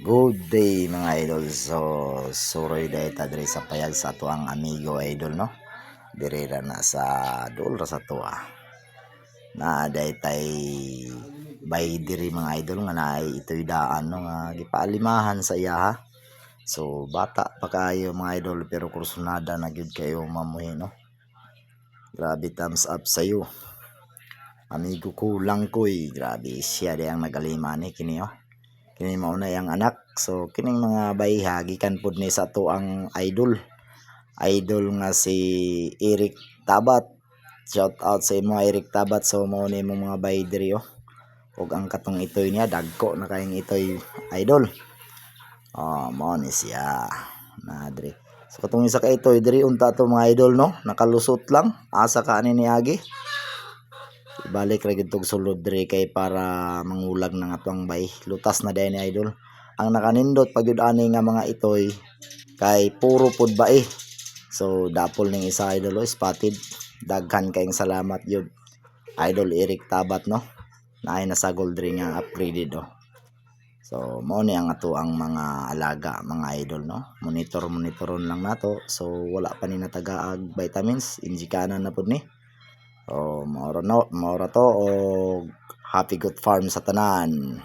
Good day mga idol. So, suroy day ta diri sa payag sa ato amigo idol no. Diri ra na sa dul ra sa tuwa. Na day tay bay diri mga idol nga naay itoy daan no nga gipaalimahan sa iya ha. So, bata pa kayo mga idol pero kursunada na gyud kayo mamuhi no. Grabe thumbs up sa iyo. Amigo kulang koy. Grabe siya day ang nagalima ni kini oh kini mao na yang anak. So kining mga bayha gikan pud ni sa to ang idol. Idol nga si Eric Tabat. Shout out sa imo Eric Tabat. So mao ni mo mga bay diri oh ug ang katong itoy niya dagko na kayong itoy idol. Oh mao ni siya. Na so katong isa ka itoy diri unta to mga idol no? Nakalusot lang. Asa ka ani niagi balik ra gyud tog sulod diri kay para mangulag ng atong bay lutas na din ni idol ang nakanindot pag yun ani nga mga itoy kay puro pud bae so dapol ning isa idol oh, spotted daghan kayong salamat yun idol Eric Tabat no naay nasa gold ring nga upgraded oh So, mao ni ang ato ang mga alaga, mga idol, no? Monitor, monitoron lang nato. So, wala pa ni natagaag vitamins. Injikanan na po ni. O, maura no, maura to o happy good farm sa tanan.